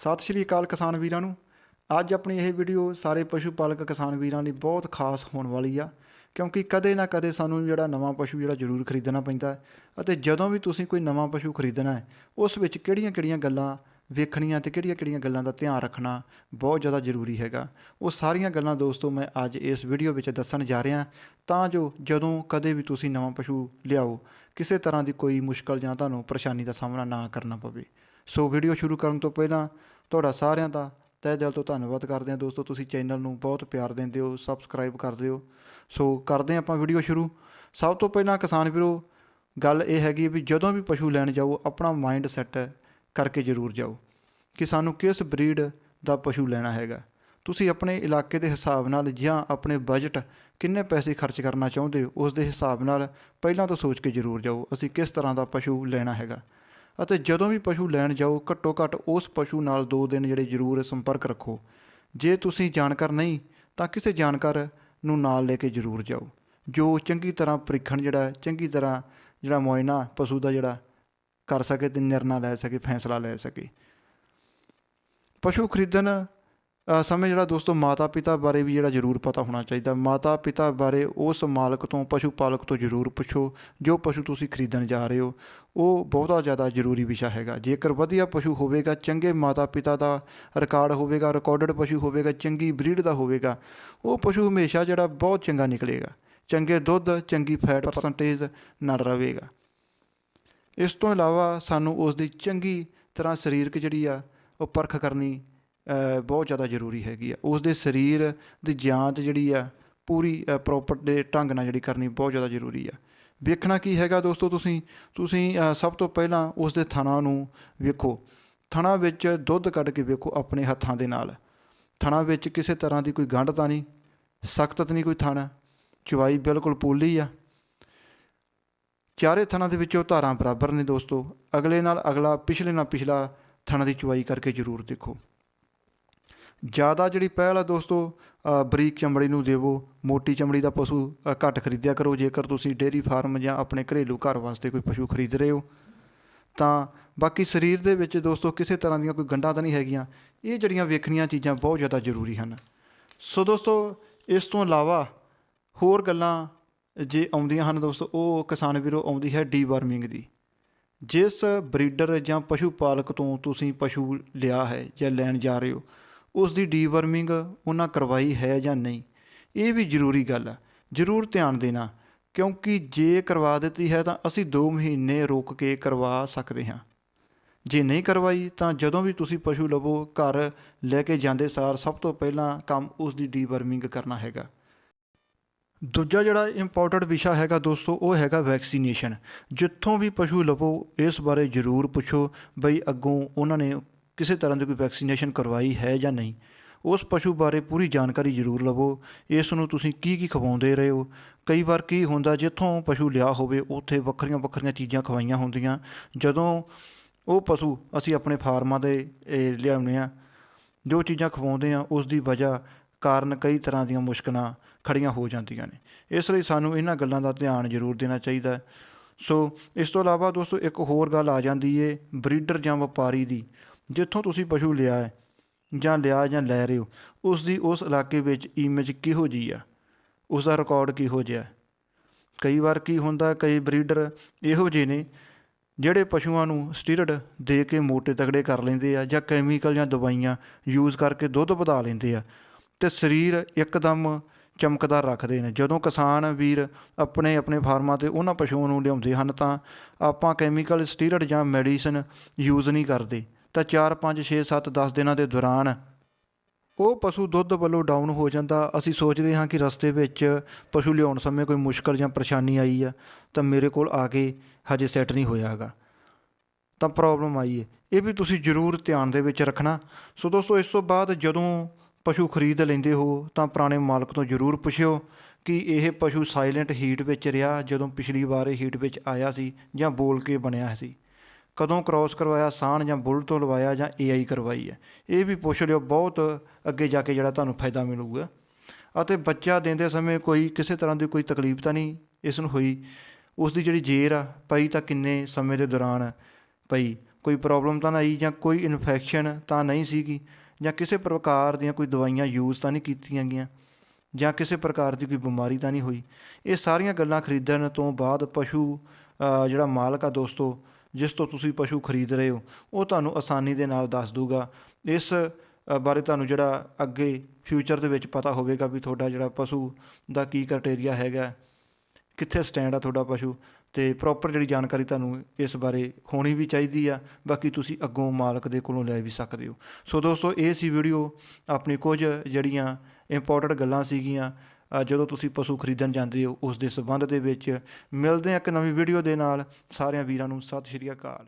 ਸਤਿ ਸ਼੍ਰੀ ਅਕਾਲ ਕਿਸਾਨ ਵੀਰਾਂ ਨੂੰ। ਅੱਜ ਆਪਣੀ ਇਹ ਵੀਡੀਓ ਸਾਰੇ ਪਸ਼ੂ ਪਾਲਕ ਕਿਸਾਨ ਵੀਰਾਂ ਲਈ ਬਹੁਤ ਖਾਸ ਹੋਣ ਵਾਲੀ ਆ, ਕਿਉਂਕਿ ਕਦੇ ਨਾ ਕਦੇ ਸਾਨੂੰ ਜਿਹੜਾ ਨਵਾਂ ਪਸ਼ੂ ਜਿਹੜਾ ਜ਼ਰੂਰ ਖਰੀਦਣਾ ਪੈਂਦਾ ਅਤੇ ਜਦੋਂ ਵੀ ਤੁਸੀਂ ਕੋਈ ਨਵਾਂ ਪਸ਼ੂ ਖਰੀਦਣਾ ਹੈ, ਉਸ ਵਿੱਚ ਕਿਹੜੀਆਂ-ਕਿਹੜੀਆਂ ਗੱਲਾਂ ਵੇਖਣੀਆਂ ਤੇ ਕਿਹੜੀਆਂ-ਕਿਹੜੀਆਂ ਗੱਲਾਂ ਦਾ ਧਿਆਨ ਰੱਖਣਾ ਬਹੁਤ ਜ਼ਿਆਦਾ ਜ਼ਰੂਰੀ ਹੈਗਾ। ਉਹ ਸਾਰੀਆਂ ਗੱਲਾਂ ਦੋਸਤੋ ਮੈਂ ਅੱਜ ਇਸ ਵੀਡੀਓ ਵਿੱਚ ਦੱਸਣ ਜਾ ਰਿਹਾ, ਤਾਂ ਜੋ ਜਦੋਂ ਕਦੇ ਵੀ ਤੁਸੀਂ ਨਵਾਂ ਪਸ਼ੂ ਲਿਆਓ, ਕਿਸੇ ਤਰ੍ਹਾਂ ਦੀ ਕੋਈ ਮੁਸ਼ਕਲ ਜਾਂ ਤੁਹਾਨੂੰ ਪਰੇਸ਼ਾਨੀ ਦਾ ਸਾਹਮਣਾ ਨਾ ਕਰਨਾ ਪਵੇ। ਸੋ ਵੀਡੀਓ ਸ਼ੁਰੂ ਕਰਨ ਤੋਂ ਪਹਿਲਾਂ ਤੁਹਾਡਾ ਸਾਰਿਆਂ ਦਾ ਤਹਿ ਦਿਲ ਤੋਂ ਧੰਨਵਾਦ ਕਰਦੇ ਹਾਂ। ਦੋਸਤੋ, ਤੁਸੀਂ ਚੈਨਲ ਨੂੰ ਬਹੁਤ ਪਿਆਰ ਦਿੰਦੇ ਹੋ ਸਬਸਕ੍ਰਾਈਬ ਕਰਦੇ ਹੋ। ਸੋ ਕਰਦੇ ਹਾਂ ਆਪਾਂ ਵੀਡੀਓ ਸ਼ੁਰੂ। ਸਭ ਤੋਂ ਪਹਿਲਾਂ ਕਿਸਾਨ ਵੀਰੋ, ਗੱਲ ਇਹ ਹੈਗੀ ਵੀ ਜਦੋਂ ਵੀ ਪਸ਼ੂ ਲੈਣ ਜਾਓ, ਆਪਣਾ ਮਾਈਂਡ ਸੈੱਟ ਕਰਕੇ ਜ਼ਰੂਰ ਜਾਓ ਕਿ ਸਾਨੂੰ ਕਿਸ ਬਰੀਡ ਦਾ ਪਸ਼ੂ ਲੈਣਾ ਹੈਗਾ। ਤੁਸੀਂ ਆਪਣੇ ਇਲਾਕੇ ਦੇ ਹਿਸਾਬ ਨਾਲ ਜਾਂ ਆਪਣੇ ਬਜਟ ਕਿੰਨੇ ਪੈਸੇ ਖਰਚ ਕਰਨਾ ਚਾਹੁੰਦੇ ਹੋ, ਉਸ ਦੇ ਹਿਸਾਬ ਨਾਲ ਪਹਿਲਾਂ ਤੋਂ ਸੋਚ ਕੇ ਜ਼ਰੂਰ ਜਾਓ, ਅਸੀਂ ਕਿਸ ਤਰ੍ਹਾਂ ਦਾ ਪਸ਼ੂ ਲੈਣਾ ਹੈਗਾ। ਅਤੇ ਜਦੋਂ ਵੀ ਪਸ਼ੂ ਲੈਣ ਜਾਓ, ਘੱਟੋ ਘੱਟ ਉਸ ਪਸ਼ੂ ਨਾਲ 2 ਦਿਨ ਜਿਹੜੇ ਜ਼ਰੂਰ ਸੰਪਰਕ ਰੱਖੋ। ਜੇ ਤੁਸੀਂ ਜਾਣਕਾਰ ਨਹੀਂ, ਤਾਂ ਕਿਸੇ ਜਾਣਕਾਰ ਨੂੰ ਨਾਲ ਲੈ ਕੇ ਜ਼ਰੂਰ ਜਾਓ, ਜੋ ਚੰਗੀ ਤਰ੍ਹਾਂ ਪ੍ਰੀਖਣ ਜਿਹੜਾ, ਚੰਗੀ ਤਰ੍ਹਾਂ ਜਿਹੜਾ ਮੁਆਇਨਾ ਪਸ਼ੂ ਦਾ ਜਿਹੜਾ ਕਰ ਸਕੇ ਤੇ ਨਿਰਣਾ ਲੈ ਸਕੇ, ਫੈਸਲਾ ਲੈ ਸਕੇ। ਪਸ਼ੂ ਖਰੀਦਣ ਸਮੇਂ ਜਿਹੜਾ ਦੋਸਤੋ ਮਾਤਾ ਪਿਤਾ ਬਾਰੇ ਵੀ ਜਿਹੜਾ ਜ਼ਰੂਰ ਪਤਾ ਹੋਣਾ ਚਾਹੀਦਾ। ਮਾਤਾ ਪਿਤਾ ਬਾਰੇ ਉਸ ਮਾਲਕ ਤੋਂ ਪਸ਼ੂ ਪਾਲਕ ਤੋਂ ਜ਼ਰੂਰ ਪੁੱਛੋ ਜੋ ਪਸ਼ੂ ਤੁਸੀਂ ਖਰੀਦਣ ਜਾ ਰਹੇ ਹੋ। ਉਹ ਬਹੁਤਾ ਜ਼ਿਆਦਾ ਜ਼ਰੂਰੀ ਵਿਸ਼ਾ ਹੈਗਾ। ਜੇਕਰ ਵਧੀਆ ਪਸ਼ੂ ਹੋਵੇਗਾ ਚੰਗੇ ਮਾਤਾ ਪਿਤਾ ਦਾ ਰਿਕਾਰਡ ਹੋਵੇਗਾ ਰਿਕਾਰਡਡ ਪਸ਼ੂ ਹੋਵੇਗਾ ਚੰਗੀ ਬਰੀਡ ਦਾ ਹੋਵੇਗਾ ਉਹ ਪਸ਼ੂ ਹਮੇਸ਼ਾ ਜਿਹੜਾ ਬਹੁਤ ਚੰਗਾ ਨਿਕਲੇਗਾ। ਚੰਗੇ ਦੁੱਧ ਚੰਗੀ ਫੈਟ ਪਰਸੈਂਟੇਜ ਨਾਲ ਰਹੇਗਾ। ਇਸ ਤੋਂ ਇਲਾਵਾ ਸਾਨੂੰ ਉਸ ਦੀ ਚੰਗੀ ਤਰ੍ਹਾਂ ਸਰੀਰਕ ਜਿਹੜੀ ਆ ਉਹ ਪਰਖ ਕਰਨੀ ਬਹੁਤ ਜ਼ਿਆਦਾ ਜ਼ਰੂਰੀ ਹੈਗੀ ਆ। ਉਸ ਦੇ ਸਰੀਰ ਦੀ ਜਾਂਚ ਜਿਹੜੀ ਆ, ਪੂਰੀ ਪ੍ਰੋਪਰ ਦੇ ਢੰਗ ਨਾਲ ਜਿਹੜੀ ਕਰਨੀ ਬਹੁਤ ਜ਼ਿਆਦਾ ਜ਼ਰੂਰੀ ਆ। ਵੇਖਣਾ ਕੀ ਹੈਗਾ ਦੋਸਤੋ ਤੁਸੀਂ? ਤੁਸੀਂ ਸਭ ਤੋਂ ਪਹਿਲਾਂ ਉਸ ਦੇ ਥਣਾ ਨੂੰ ਵੇਖੋ। ਥਣਾ ਵਿੱਚ ਦੁੱਧ ਕੱਢ ਕੇ ਵੇਖੋ ਆਪਣੇ ਹੱਥਾਂ ਦੇ ਨਾਲ। ਥਣਾ ਵਿੱਚ ਕਿਸੇ ਤਰ੍ਹਾਂ ਦੀ ਕੋਈ ਗੰਢ ਤਾਂ ਨਹੀਂ, ਸਖਤ ਤਾਂ ਨਹੀਂ ਕੋਈ ਥਣ। ਚਵਾਈ ਬਿਲਕੁਲ ਪੂਲੀ ਆ। ਚਾਰੇ ਥਣਾਂ ਦੇ ਵਿੱਚੋਂ ਧਾਰਾਂ ਬਰਾਬਰ ਨੇ ਦੋਸਤੋ। ਅਗਲੇ ਨਾਲ ਅਗਲਾ, ਪਿਛਲੇ ਨਾਲ ਪਿਛਲਾ ਥਣਾ ਦੀ ਚਵਾਈ ਕਰਕੇ ਜ਼ਰੂਰ ਦੇਖੋ। ਜ਼ਿਆਦਾ ਜਿਹੜੀ ਪਹਿਲ ਹੈ ਦੋਸਤੋ ਬਰੀਕ ਚਮੜੀ ਨੂੰ ਦੇਵੋ, ਮੋਟੀ ਚਮੜੀ ਦਾ ਪਸ਼ੂ ਘੱਟ ਖਰੀਦਿਆ ਕਰੋ। ਜੇਕਰ ਤੁਸੀਂ ਡੇਅਰੀ ਫਾਰਮ ਜਾਂ ਆਪਣੇ ਘਰੇਲੂ ਘਰ ਵਾਸਤੇ ਕੋਈ ਪਸ਼ੂ ਖਰੀਦ ਰਹੇ ਹੋ, ਤਾਂ ਬਾਕੀ ਸਰੀਰ ਦੇ ਵਿੱਚ ਦੋਸਤੋ ਕਿਸੇ ਤਰ੍ਹਾਂ ਦੀਆਂ ਕੋਈ ਗੰਢਾਂ ਤਾਂ ਨਹੀਂ ਹੈਗੀਆਂ। ਇਹ ਜਿਹੜੀਆਂ ਵੇਖਣੀਆਂ ਚੀਜ਼ਾਂ ਬਹੁਤ ਜ਼ਿਆਦਾ ਜ਼ਰੂਰੀ ਹਨ। ਸੋ ਦੋਸਤੋ, ਇਸ ਤੋਂ ਇਲਾਵਾ ਹੋਰ ਗੱਲਾਂ ਜੇ ਆਉਂਦੀਆਂ ਹਨ ਦੋਸਤੋ, ਉਹ ਕਿਸਾਨ ਵੀਰੋ ਆਉਂਦੀ ਹੈ ਡੀਵਰਮਿੰਗ ਦੀ। ਜਿਸ ਬਰੀਡਰ ਜਾਂ ਪਸ਼ੂ ਪਾਲਕ ਤੋਂ ਤੁਸੀਂ ਪਸ਼ੂ ਲਿਆ ਹੈ ਜਾਂ ਲੈਣ ਜਾ ਰਹੇ ਹੋ ਉਸ ਦੀ ਡੀਵਰਮਿੰਗ ਉਹਨਾਂ ਕਰਵਾਈ ਹੈ ਜਾਂ ਨਹੀਂ? ਇਹ ਵੀ ਜ਼ਰੂਰੀ ਗੱਲ ਆ। ਜ਼ਰੂਰ ਧਿਆਨ ਦੇਣਾ, ਕਿਉਂਕਿ ਜੇ ਕਰਵਾ ਦਿੱਤੀ ਹੈ ਤਾਂ ਅਸੀਂ 2 ਮਹੀਨੇ ਰੋਕ ਕੇ ਕਰਵਾ ਸਕਦੇ ਹਾਂ। ਜੇ ਨਹੀਂ ਕਰਵਾਈ ਤਾਂ ਜਦੋਂ ਵੀ ਤੁਸੀਂ ਪਸ਼ੂ ਲਵੋ ਘਰ ਲੈ ਕੇ ਜਾਂਦੇ ਸਾਰ ਸਭ ਤੋਂ ਪਹਿਲਾਂ ਕੰਮ ਉਸ ਦੀ ਡੀਵਰਮਿੰਗ ਕਰਨਾ ਹੈਗਾ। ਦੂਜਾ ਜਿਹੜਾ ਇੰਪੋਰਟੈਂਟ ਵਿਸ਼ਾ ਹੈਗਾ ਦੋਸਤੋ, ਉਹ ਹੈਗਾ ਵੈਕਸੀਨੇਸ਼ਨ ਜਿੱਥੋਂ ਵੀ ਪਸ਼ੂ ਲਵੋ ਇਸ ਬਾਰੇ ਜ਼ਰੂਰ ਪੁੱਛੋ ਬਈ ਅੱਗੋਂ ਉਹਨਾਂ ਨੇ ਕਿਸੇ ਤਰ੍ਹਾਂ ਦੀ ਕੋਈ ਵੈਕਸੀਨੇਸ਼ਨ ਕਰਵਾਈ ਹੈ ਜਾਂ ਨਹੀਂ, ਉਸ ਪਸ਼ੂ ਬਾਰੇ ਪੂਰੀ ਜਾਣਕਾਰੀ ਜ਼ਰੂਰ ਲਵੋ। ਇਸ ਨੂੰ ਤੁਸੀਂ ਕੀ ਕੀ ਖਵਾਉਂਦੇ ਰਹੇ ਹੋ? ਕਈ ਵਾਰ ਕੀ ਹੁੰਦਾ, ਜਿੱਥੋਂ ਪਸ਼ੂ ਲਿਆ ਹੋਵੇ, ਉੱਥੇ ਵੱਖਰੀਆਂ ਵੱਖਰੀਆਂ ਚੀਜ਼ਾਂ ਖਵਾਈਆਂ ਹੁੰਦੀਆਂ। ਜਦੋਂ ਉਹ ਪਸ਼ੂ ਅਸੀਂ ਆਪਣੇ ਫਾਰਮਾਂ ਦੇ ਲਿਆਉਂਦੇ ਆ ਜੋ ਚੀਜ਼ਾਂ ਖਵਾਉਂਦੇ ਆ ਉਸ ਦੀ ਵਜ੍ਹਾ ਕਾਰਨ ਕਈ ਤਰ੍ਹਾਂ ਦੀਆਂ ਮੁਸ਼ਕਲਾਂ ਖੜੀਆਂ ਹੋ ਜਾਂਦੀਆਂ ਨੇ। ਇਸ ਲਈ ਸਾਨੂੰ ਇਹਨਾਂ ਗੱਲਾਂ ਦਾ ਧਿਆਨ ਜ਼ਰੂਰ ਦੇਣਾ ਚਾਹੀਦਾ। ਸੋ, ਇਸ ਤੋਂ ਇਲਾਵਾ ਦੋਸਤੋ, ਇੱਕ ਹੋਰ ਗੱਲ ਆ ਜਾਂਦੀ ਏ, ਬਰੀਡਰ ਜਾਂ ਵਪਾਰੀ ਦੀ। ਜਿੱਥੋਂ ਤੁਸੀਂ ਪਸ਼ੂ ਲਿਆ ਹੈ ਜਾਂ ਲਿਆ ਜਾਂ ਲੈ ਰਹੇ ਹੋ ਉਸ ਦੀ ਉਸ ਇਲਾਕੇ ਵਿੱਚ ਇਮੇਜ ਕਿਹੋ ਜੀ ਆ? ਉਸ ਦਾ ਰਿਕਾਰਡ ਕਿਹੋ ਜਿਹਾ ਕਈ ਵਾਰ ਕੀ ਹੁੰਦਾ, ਕਈ ਬਰੀਡਰ ਇਹੋ ਜਿਹੇ ਨੇ ਜਿਹੜੇ ਪਸ਼ੂਆਂ ਨੂੰ ਸਟੀਰਡ ਦੇ ਕੇ ਮੋਟੇ ਤਗੜੇ ਕਰ ਲੈਂਦੇ ਆ ਜਾਂ ਕੈਮੀਕਲ ਜਾਂ ਦਵਾਈਆਂ ਯੂਜ਼ ਕਰਕੇ ਦੁੱਧ ਵਧਾ ਲੈਂਦੇ ਆ ਤੇ ਸਰੀਰ ਇੱਕਦਮ ਚਮਕਦਾਰ ਰੱਖਦੇ ਨੇ। ਜਦੋਂ ਕਿਸਾਨ ਵੀਰ ਆਪਣੇ ਆਪਣੇ ਫਾਰਮਾਂ ਤੇ ਉਹਨਾਂ ਪਸ਼ੂਆਂ ਨੂੰ ਲਿਆਉਂਦੇ ਹਨ ਤਾਂ ਆਪਾਂ ਕੈਮੀਕਲ ਸਟੀਰਡ ਜਾਂ ਮੈਡੀਸਨ ਯੂਜ਼ ਨਹੀਂ ਕਰਦੇ। ਤਾਂ 4 5 6 7 10 ਦਿਨਾਂ ਦੇ ਦੌਰਾਨ ਉਹ ਪਸ਼ੂ ਦੁੱਧ ਵੱਲੋਂ ਡਾਊਨ ਹੋ ਜਾਂਦਾ। ਅਸੀਂ ਸੋਚਦੇ ਹਾਂ ਕਿ ਰਸਤੇ ਵਿੱਚ ਪਸ਼ੂ ਲਿਆਉਣ ਸਮੇਂ ਕੋਈ ਮੁਸ਼ਕਲ ਜਾਂ ਪਰੇਸ਼ਾਨੀ ਆਈ ਆ, ਤਾਂ ਮੇਰੇ ਕੋਲ ਆ ਕੇ ਹਜੇ ਸੈੱਟ ਨਹੀਂ ਹੋਇਆ ਹੈਗਾ। ਤਾਂ ਪ੍ਰੋਬਲਮ ਆਈ ਹੈ ਇਹ ਵੀ ਤੁਸੀਂ ਜ਼ਰੂਰ ਧਿਆਨ ਦੇ ਵਿੱਚ ਰੱਖਣਾ। ਸੋ ਦੋਸਤੋ, ਇਸ ਤੋਂ ਬਾਅਦ ਜਦੋਂ ਪਸ਼ੂ ਖਰੀਦ ਲੈਂਦੇ ਹੋ, ਤਾਂ ਪੁਰਾਣੇ ਮਾਲਕ ਤੋਂ ਜ਼ਰੂਰ ਪੁੱਛਿਓ ਕਿ ਇਹ ਪਸ਼ੂ ਸਾਇਲੈਂਟ ਹੀਟ ਵਿੱਚ ਰਿਹਾ, ਜਦੋਂ ਪਿਛਲੀ ਵਾਰ ਇਹ ਹੀਟ ਵਿੱਚ ਆਇਆ ਸੀ ਜਾਂ ਬੋਲ ਕੇ ਬਣਿਆ ਸੀ। ਕਦੋਂ ਕ੍ਰਾਸ ਕਰਵਾਇਆ ਸਾਣ ਜਾਂ ਬੁੱਲ ਤੋਂ ਲਵਾਇਆ ਜਾਂ ਏਆਈ ਕਰਵਾਈ ਹੈ। ਇਹ ਵੀ ਪੁੱਛ ਲਿਓ, ਬਹੁਤ ਅੱਗੇ ਜਾ ਕੇ ਜਿਹੜਾ ਤੁਹਾਨੂੰ ਫਾਇਦਾ ਮਿਲੂਗਾ। ਅਤੇ ਬੱਚਾ ਦਿੰਦੇ ਸਮੇਂ ਕੋਈ ਕਿਸੇ ਤਰ੍ਹਾਂ ਦੀ ਕੋਈ ਤਕਲੀਫ ਤਾਂ ਨਹੀਂ ਇਸ ਨੂੰ ਹੋਈ। ਉਸ ਦੀ ਜਿਹੜੀ ਜੇਰ ਆ, ਪਈ ਤਾਂ ਕਿੰਨੇ ਸਮੇਂ ਦੇ ਦੌਰਾਨ ਪਈ। ਕੋਈ ਪ੍ਰੋਬਲਮ ਤਾਂ ਨਹੀਂ ਆਈ ਜਾਂ ਕੋਈ ਇਨਫੈਕਸ਼ਨ ਤਾਂ ਨਹੀਂ ਸੀਗੀ ਜਾਂ ਕਿਸੇ ਪ੍ਰਕਾਰ ਦੀਆਂ ਕੋਈ ਦਵਾਈਆਂ ਯੂਜ਼ ਤਾਂ ਨਹੀਂ ਕੀਤੀਆਂ ਗਈਆਂ ਜਾਂ ਕਿਸੇ ਪ੍ਰਕਾਰ ਦੀ ਕੋਈ ਬਿਮਾਰੀ ਤਾਂ ਨਹੀਂ ਹੋਈ। ਇਹ ਸਾਰੀਆਂ ਗੱਲਾਂ ਖਰੀਦਣ ਤੋਂ ਬਾਅਦ ਪਸ਼ੂ ਜਿਹੜਾ ਮਾਲਕ ਆ ਦੋਸਤੋ ਜਿਸ ਤੋਂ ਤੁਸੀਂ ਪਸ਼ੂ ਖਰੀਦ ਰਹੇ ਹੋ, ਉਹ ਤੁਹਾਨੂੰ ਆਸਾਨੀ ਦੇ ਨਾਲ ਦੱਸ ਦੂਗਾ। ਇਸ ਬਾਰੇ ਤੁਹਾਨੂੰ ਜਿਹੜਾ ਅੱਗੇ ਫਿਊਚਰ ਦੇ ਵਿੱਚ ਪਤਾ ਹੋਵੇਗਾ ਵੀ ਤੁਹਾਡਾ ਜਿਹੜਾ ਪਸ਼ੂ ਦਾ ਕੀ ਕ੍ਰਾਈਟੇਰੀਆ ਹੈਗਾ, ਕਿੱਥੇ ਸਟੈਂਡ ਆ ਤੁਹਾਡਾ ਪਸ਼ੂ ਤੇ ਪ੍ਰੋਪਰ ਜਿਹੜੀ ਜਾਣਕਾਰੀ ਤੁਹਾਨੂੰ ਇਸ ਬਾਰੇ ਹੋਣੀ ਵੀ ਚਾਹੀਦੀ ਆ, ਬਾਕੀ ਤੁਸੀਂ ਅੱਗੋਂ ਮਾਲਕ ਦੇ ਕੋਲੋਂ ਲੈ ਵੀ ਸਕਦੇ ਹੋ। ਸੋ ਦੋਸਤੋ, ਇਹ ਸੀ ਵੀਡੀਓ ਆਪਣੀ ਕੁਝ ਜਿਹੜੀਆਂ ਇੰਪੋਰਟੈਂਟ ਗੱਲਾਂ ਸੀਗੀਆਂ ਜਦੋਂ ਤੁਸੀਂ ਪਸ਼ੂ ਖਰੀਦਣ ਜਾਂਦੇ ਹੋ, ਉਸ ਦੇ ਸੰਬੰਧ ਦੇ ਵਿੱਚ ਮਿਲਦੇ ਹਾਂ ਇੱਕ ਨਵੀਂ ਵੀਡੀਓ ਦੇ ਨਾਲ। ਸਾਰਿਆਂ ਵੀਰਾਂ ਨੂੰ ਸਤਿ ਸ਼੍ਰੀ ਅਕਾਲ।